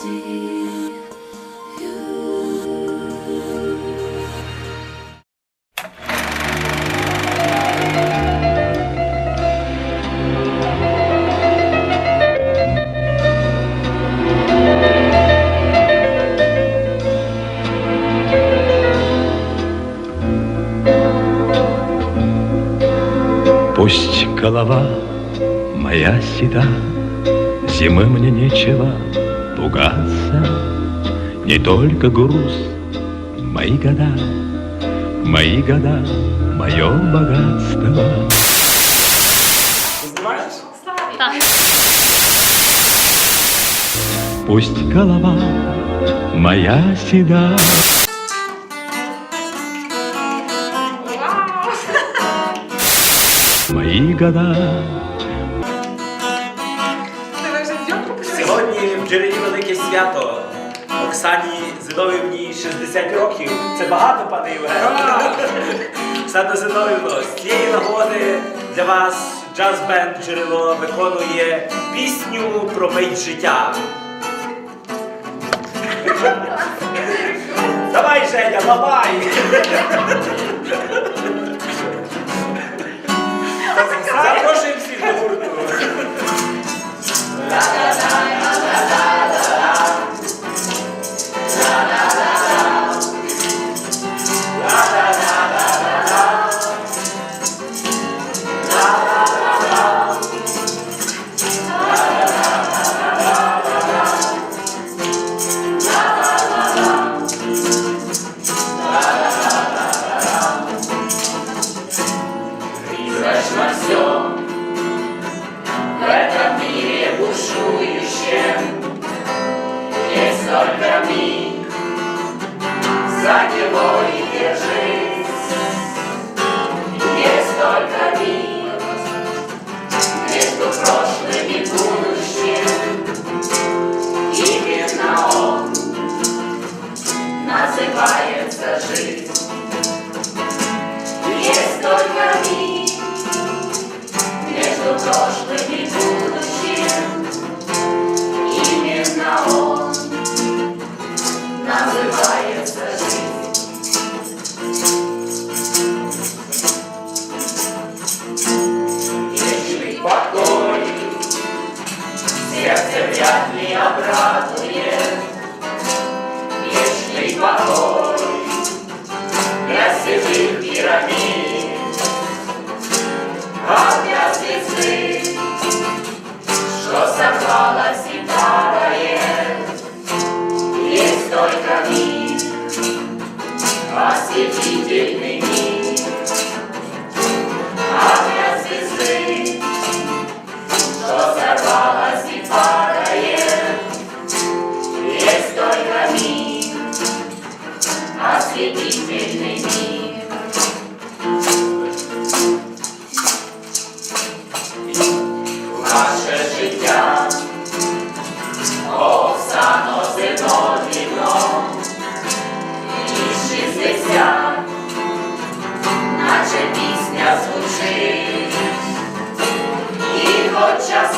Пусть голова моя седа, Зимы мне нечего испугаться Не только груз мои года, мои года, мое богатство. Пусть голова моя седа. Мои года, Сьогодні в джерелі велике свято. Оксані Зиновівні 60 років. Це багато, пане Євген. Оксана Зиновівна, з цієї нагоди для вас джаз-бенд джерело виконує пісню про мить життя. Давай, Женя, лапай! Запрошуємо всіх до гурту. I give up. сизих пирамид.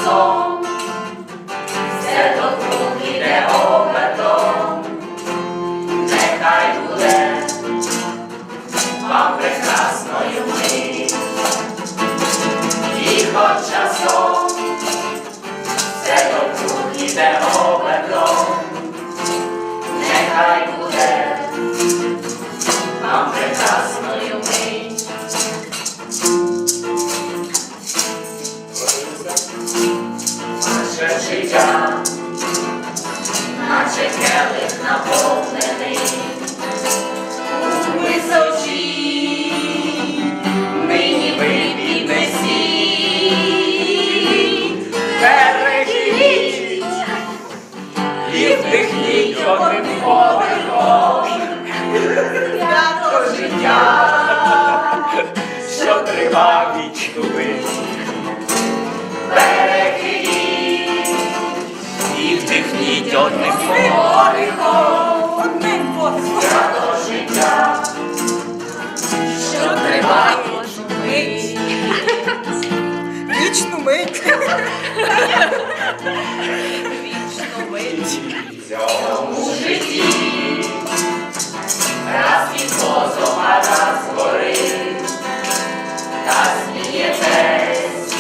soul. вить. Вічно вить. В цьому житті раз і позов позова раз гори, та смієтесь.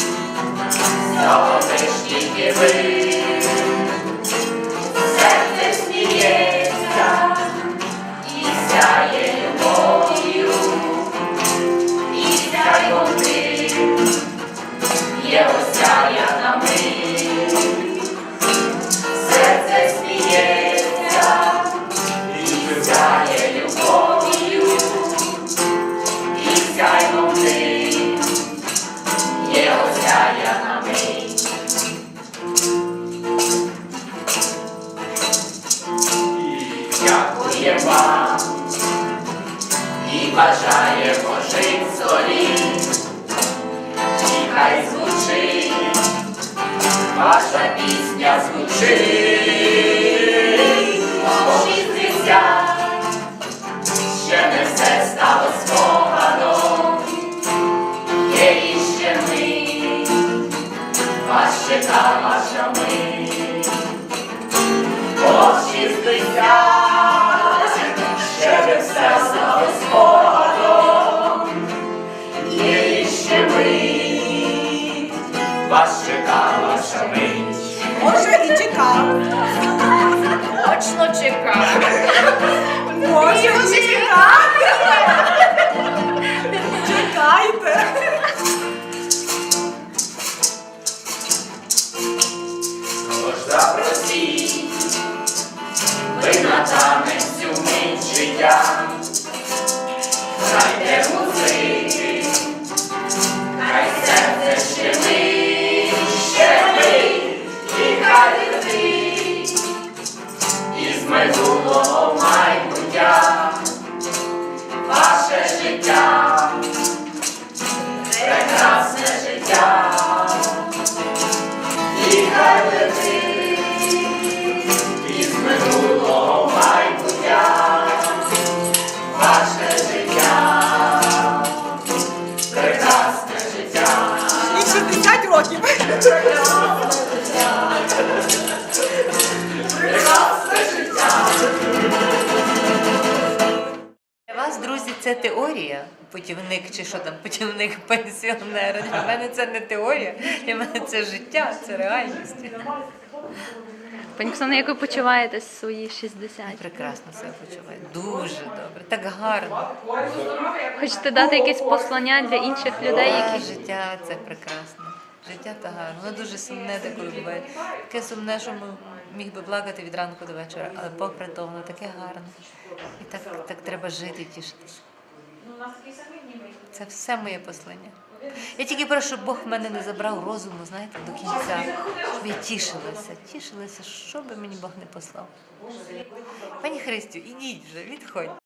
Вам і бажає пожить солі, і хай звучить, ваша пісня звучить, танець цю мить життя, друзі, це теорія, путівник чи що там, путівник пенсіонера. Для мене це не теорія, для мене це життя, це реальність. Пані Оксана, як ви почуваєтесь в свої 60? Прекрасно себе почуваю. Дуже добре, так гарно. Хочете дати якесь послання для інших людей, які Життя це прекрасно. Життя та гарно. Воно дуже сумне деколи буває. Таке сумне, що міг би плакати від ранку до вечора, але попри то воно таке гарне. І так, так треба жити і тішитися. Це все моє послання. Я тільки прошу, щоб Бог мене не забрав розуму, знаєте, до кінця, щоб я тішилася, тішилася, що би мені Бог не послав. Пані Христю, ідіть вже, відходьте.